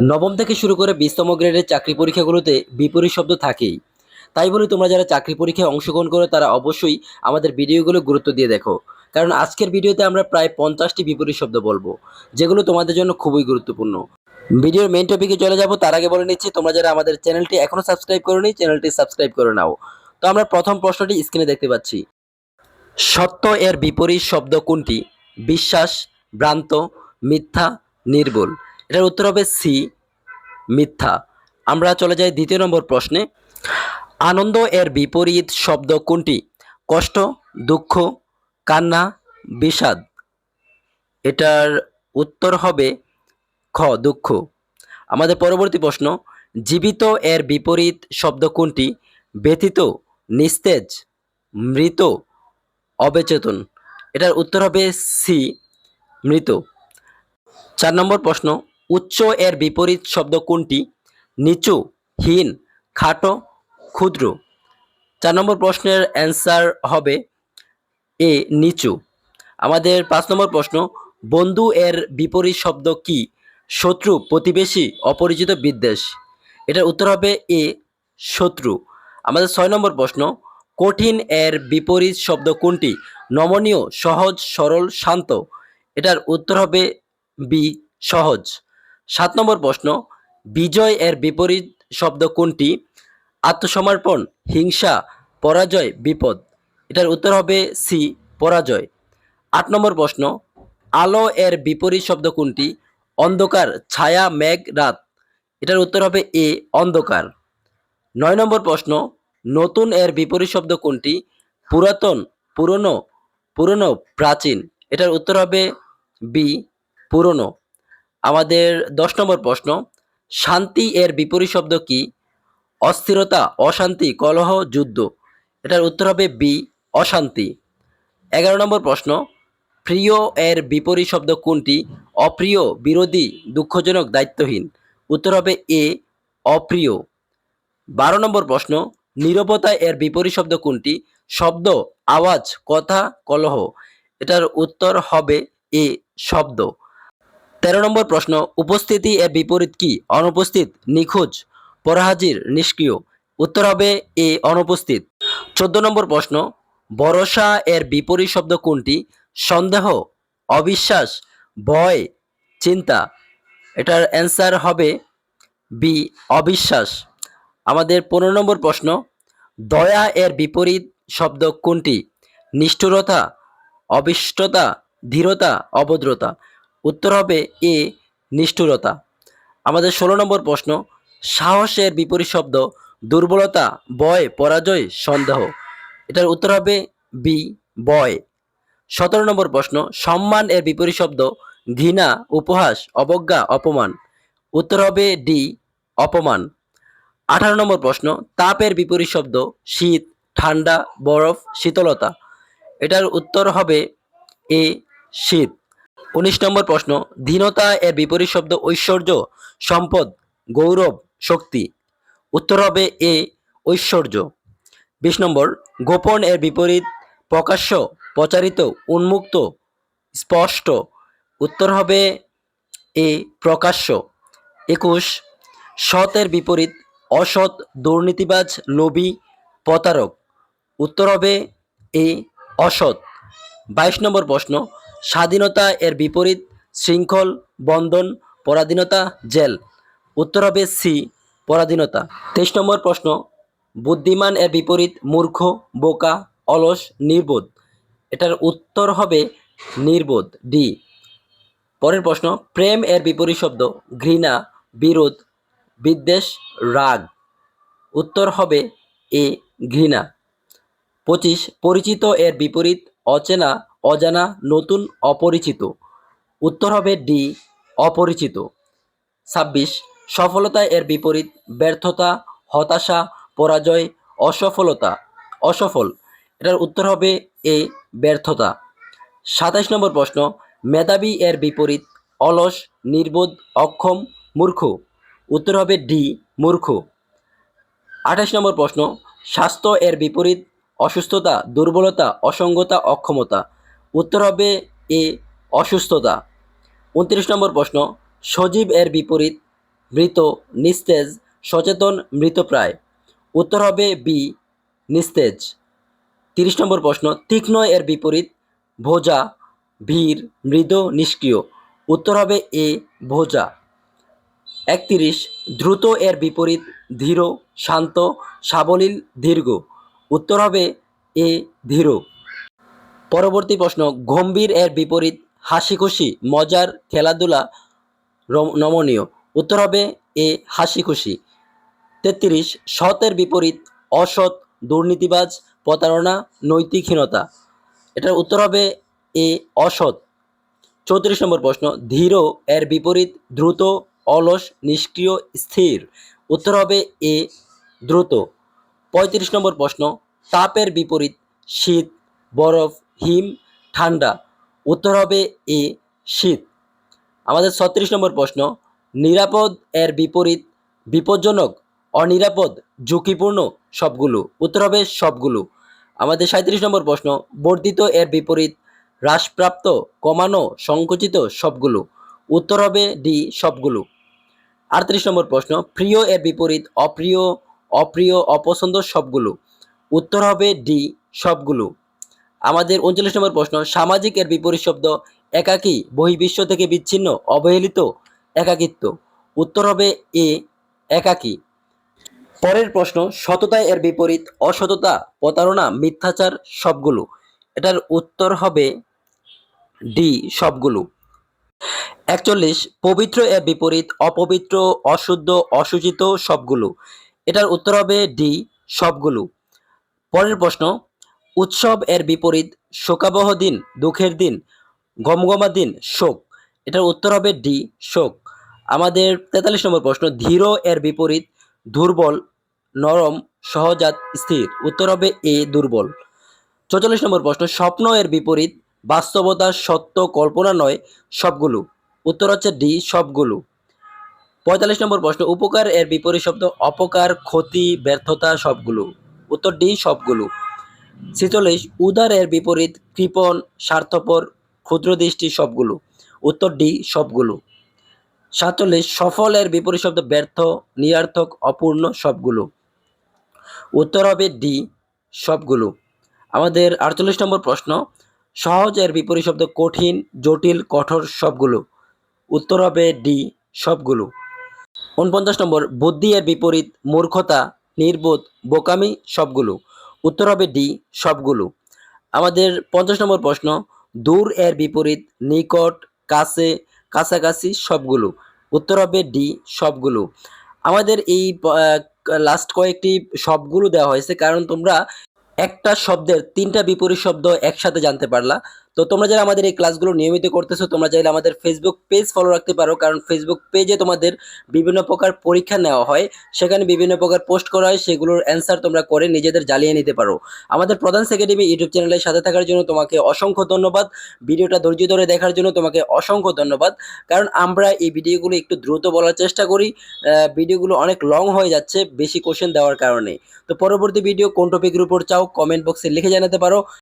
নবম থেকে শুরু করে বিশতম গ্রেডের চাকরি পরীক্ষাগুলোতে বিপরীত শব্দ থাকেই। তাই বলে তোমরা যারা চাকরি পরীক্ষায় অংশগ্রহণ করো, তারা অবশ্যই আমাদের ভিডিওগুলো গুরুত্ব দিয়ে দেখো। কারণ আজকের ভিডিওতে আমরা প্রায় পঞ্চাশটি বিপরীত শব্দ বলব, যেগুলো তোমাদের জন্য খুবই গুরুত্বপূর্ণ। ভিডিওর মেন টপিকে চলে যাব, তার আগে বলে নিচ্ছি, তোমরা যারা আমাদের চ্যানেলটি এখনও সাবস্ক্রাইব করোনি, চ্যানেলটি সাবস্ক্রাইব করে নাও। তো আমরা প্রথম প্রশ্নটি স্ক্রিনে দেখতে পাচ্ছি। সত্য এর বিপরীত শব্দ কোনটি? বিশ্বাস, ভ্রান্ত, মিথ্যা, নির্ভুল। এটার উত্তর হবে সি মিথ্যা। আমরা চলে যাই দ্বিতীয় নম্বর প্রশ্নে। আনন্দ এর বিপরীত শব্দ কোনটি? কষ্ট, দুঃখ, কান্না, বিষাদ। এটার উত্তর হবে খ, দুঃখ। আমাদের পরবর্তী প্রশ্ন, জীবিত এর বিপরীত শব্দ কোনটি? ব্যথিত, নিস্তেজ, মৃত, অবেচেতন। এটার উত্তর হবে সি মৃত। চার নম্বর প্রশ্ন উচ্চ এর বিপরীত শব্দ কোনটি? নিচু, হীন, খাটো, ক্ষুদ্র। চার নম্বর প্রশ্নের অ্যান্সার হবে এ, নিচু। আমাদের পাঁচ নম্বর প্রশ্ন, বন্ধু এর বিপরীত শব্দ কি? শত্রু, প্রতিবেশী, অপরিচিত, বিদ্বেষ। এটার উত্তর হবে এ, শত্রু। আমাদের ছয় নম্বর প্রশ্ন, কঠিন এর বিপরীত শব্দ কোনটি? নমনীয়, সহজ, সরল, শান্ত। এটার উত্তর হবে বি, সহজ। সাত নম্বর প্রশ্ন, বিজয় এর বিপরীত শব্দ কোনটি? আত্মসমর্পণ, হিংসা, পরাজয়, বিপদ। এটার উত্তর হবে সি, পরাজয়। আট নম্বর প্রশ্ন, আলো এর বিপরীত শব্দ কোনটি? অন্ধকার, ছায়া, মেঘ, রাত। এটার উত্তর হবে এ, অন্ধকার। নয় নম্বর প্রশ্ন, নতুন এর বিপরীত শব্দ কোনটি? পুরাতন, পুরনো পুরনো, প্রাচীন। এটার উত্তর হবে বি, পুরনো। আমাদের দশ নম্বর প্রশ্ন, শান্তি এর বিপরীত শব্দ কি? অস্থিরতা, অশান্তি, কলহ, যুদ্ধ। এটার উত্তর হবে বি অশান্তি। এগারো নম্বর প্রশ্ন, প্রিয় এর বিপরীত শব্দ কোনটি? অপ্রিয়, বিরোধী, দুঃখজনক, দায়িত্বহীন। উত্তর হবে এ অপ্রিয়। বারো নম্বর প্রশ্ন, নীরবতা এর বিপরীত শব্দ কোনটি? শব্দ, আওয়াজ, কথা, কলহ। এটার উত্তর হবে এ শব্দ। তেরো নম্বর প্রশ্ন, উপস্থিতি এর বিপরীত কি? অনুপস্থিত, নিখোঁজ, পরহাজির, নিষ্ক্রিয়। উত্তর হবে এ, অনুপস্থিত। চোদ্দ নম্বর প্রশ্ন, ভরসা এর বিপরীত শব্দ কোনটি? সন্দেহ, অবিশ্বাস, ভয়, চিন্তা। এটার অ্যান্সার হবে বি, অবিশ্বাস। আমাদের পনেরো নম্বর প্রশ্ন, দয়া এর বিপরীত শব্দ কোনটি? নিষ্ঠুরতা, অবিষ্টতা, ধীরতা, অভদ্রতা। উত্তর হবে এ, নিষ্ঠুরতা। আমাদের ষোলো নম্বর প্রশ্ন, সাহসের বিপরীত শব্দ, দুর্বলতা বয় পরাজয়, সন্দেহ। এটার উত্তর হবে বি বয় সতেরো নম্বর প্রশ্ন, সম্মান এর বিপরীত শব্দ, ঘৃণা, উপহাস, অবজ্ঞা, অপমান। উত্তর হবে ডি, অপমান। আঠারো নম্বর প্রশ্ন, তাপের বিপরীত শব্দ, শীত, ঠান্ডা, বরফ, শীতলতা। এটার উত্তর হবে এ, শীত। উনিশ নম্বর প্রশ্ন ধীনতা এর বিপরীত শব্দ ঐশ্বর্য, সম্পদ, গৌরব, শক্তি। উত্তর হবে এ, ঐশ্বর্য। বিশ নম্বর, গোপন এর বিপরীত প্রকাশ্য, প্রচারিত, উন্মুক্ত, স্পষ্ট। উত্তর হবে এ, প্রকাশ্য। একুশ সতের বিপরীত, অসৎ, দুর্নীতিবাজ, লোভী, প্রতারক। উত্তর হবে এ, অসৎ। বাইশ নম্বর প্রশ্ন স্বাধীনতা এর বিপরীত, শৃঙ্খল, বন্ধন, পরাধীনতা, জেল। উত্তর হবে সি পরাধীনতা। তেইশ নম্বর প্রশ্ন, বুদ্ধিমান এর বিপরীত, মূর্খ, বোকা, অলস, নির্বোধ। এটার উত্তর হবে নির্বোধ ডি পরের প্রশ্ন, প্রেম এর বিপরীত শব্দ, ঘৃণা, বিরোধ, বিদ্বেষ, রাগ। উত্তর হবে এ, ঘৃণা। পঁচিশ, পরিচিত এর বিপরীত, অচেনা অজানা, নতুন, অপরিচিত। উত্তর হবে ডি, অপরিচিত। ছাব্বিশ, সফলতা এর বিপরীত, ব্যর্থতা, হতাশা, পরাজয়, অসফলতা, অসফল। এটার উত্তর হবে এ, ব্যর্থতা। সাতাশ নম্বর প্রশ্ন, মেধাবী এর বিপরীত, অলস, নির্বোধ, অক্ষম, মূর্খ। উত্তর হবে ডি, মূর্খ। আঠাশ নম্বর প্রশ্ন, স্বাস্থ্য এর বিপরীত, অসুস্থতা, দুর্বলতা, অসঙ্গতা, অক্ষমতা। উত্তর হবে এ, অসুস্থতা। উনত্রিশ নম্বর প্রশ্ন, সজীব এর বিপরীত, মৃত, নিস্তেজ, সচেতন মৃতপ্রায় উত্তর হবে বি, নিস্তেজ। তিরিশ নম্বর প্রশ্ন, তীক্ষ্ণ এর বিপরীত, ভোজা, ভীর, মৃদ, নিষ্ক্রিয়। উত্তর হবে এ, ভোজা। একত্রিশ, দ্রুত এর বিপরীত, ধীর, শান্ত, সাবলীল, দীর্ঘ। উত্তর হবে এ, ধীর। পরবর্তী প্রশ্ন, গম্ভীর এর বিপরীত হাসি খুশি মজার খেলাধুলা নমনীয়। উত্তর হবে এ হাসি খুশি তেত্রিশ সতের বিপরীত, অসৎ, দুর্নীতিবাজ, প্রতারণা, নৈতিকহীনতা। এটার উত্তর হবে এ, অসৎ। চৌত্রিশ নম্বর প্রশ্ন, ধীর এর বিপরীত, দ্রুত, অলস, নিষ্ক্রিয়, স্থির। উত্তর হবে এ, দ্রুত। পঁয়ত্রিশ নম্বর প্রশ্ন, তাপের বিপরীত, শীত, বরফ হিম, ঠান্ডা। উত্তর হবে এ, শীত। আমাদের ছত্রিশ নম্বর প্রশ্ন, নিরাপদ এর বিপরীত বিপজ্জনক, অনিরাপদ, ঝুঁকিপূর্ণ সবগুলো? উত্তর হবে সবগুলো। আমাদের সাঁত্রিশ নম্বর প্রশ্ন, বর্ধিত এর বিপরীত হ্রাসপ্রাপ্ত, কমানো, সংকুচিত সবগুলো? উত্তর হবে ডি, সবগুলো। আটত্রিশ নম্বর প্রশ্ন, প্রিয় এর বিপরীত অপ্রিয় অপ্রিয়, অপছন্দ সবগুলো? উত্তর হবে ডি, সবগুলো। আমাদের উনচল্লিশ নম্বর প্রশ্ন, সামাজিক এর বিপরীত শব্দ একাকী, বহির্বিশ্ব থেকে বিচ্ছিন্ন, অবহেলিত, একাকিত্ব। উত্তর হবে এ, একাকী। পরের প্রশ্ন, সততা এর বিপরীত অসততা, প্রতারণা, মিথ্যাচার সবগুলো। এটার উত্তর হবে ডি, সবগুলো। একচল্লিশ, পবিত্র এর বিপরীত, অপবিত্র, অশুদ্ধ, অসুচিত সবগুলো। এটার উত্তর হবে ডি, সবগুলো। পরের প্রশ্ন উৎসব এর বিপরীত শোকাবহ দিন, দুঃখের দিন, গমগমা দিন, শোক। এটার উত্তর হবে ডি, শোক। আমাদের তেতাল্লিশ নম্বর প্রশ্ন, ধীর এর বিপরীত, দুর্বল, নরম, সহজাত, স্থির। উত্তর হবে এ, দুর্বল। চৌচল্লিশ নম্বর প্রশ্ন, স্বপ্ন এর বিপরীত, বাস্তবতা, সত্য, কল্পনা নয়, সবগুলো। উত্তর হচ্ছে ডি, সবগুলো। পঁয়তাল্লিশ নম্বর প্রশ্ন, উপকার এর বিপরীত শব্দ, অপকার, ক্ষতি, ব্যর্থতা, সবগুলো। উত্তর ডি, সবগুলো। ছেচল্লিশ, উদারের বিপরীত কৃপণ, স্বার্থপর, ক্ষুদ্র দৃষ্টি সবগুলো। উত্তর ডি, সবগুলো। সাতচল্লিশ সফল এর বিপরীত শব্দ ব্যর্থ, নিরার্থক, অপূর্ণ সবগুলো। উত্তর হবে ডি, সবগুলো। আমাদের আটচল্লিশ নম্বর প্রশ্ন, সহজের বিপরীত শব্দ কঠিন, জটিল, কঠোর সবগুলো। উত্তর হবে ডি, সবগুলো। উনপঞ্চাশ নম্বর বুদ্ধি এর বিপরীত মূর্খতা, নির্বোধ, বোকামি সবগুলো। উত্তর হবে ডি, সবগুলো। আমাদের পঞ্চাশ নম্বর প্রশ্ন, দূর এর বিপরীত, নিকট, কাছে, কাছাকাছি, সবগুলো। উত্তর হবে ডি, সবগুলো। আমাদের এই লাস্ট কয়েকটি সবগুলো দেওয়া হয়েছে, কারণ তোমরা একটা শব্দের তিনটা বিপরীত শব্দ একসাথে জানতে পারলা। তো তোমরা যারা আমাদের এই ক্লাসগুলো নিয়মিত করতেছো, তোমরা চাইলে আমাদের ফেসবুক পেজ ফলো রাখতে পারো। কারণ ফেসবুক পেজে তোমাদের বিভিন্ন প্রকার পরীক্ষা নেওয়া হয়। সেখানে বিভিন্ন প্রকার পোস্ট করা হয়। সেগুলোর অ্যান্সার তোমরা করে নিজেদের জ্বালিয়ে নিতে পারো। আমাদের প্রধান একাডেমি ইউটিউব চ্যানেলের সাথে থাকার জন্য তোমাকে অসংখ্য ধন্যবাদ। ভিডিওটা ধৈর্য ধরে দেখার জন্য তোমাকে অসংখ্য ধন্যবাদ। কারণ আমরা এই ভিডিওগুলো একটু দ্রুত বলার চেষ্টা করি। ভিডিওগুলো অনেক লং হয়ে যাচ্ছে, বেশি কোশ্চেন দেওয়ার কারণে। তো পরবর্তী ভিডিও কোন টপিকের উপর চাও কমেন্ট বক্সে লিখে জানাতে পারো।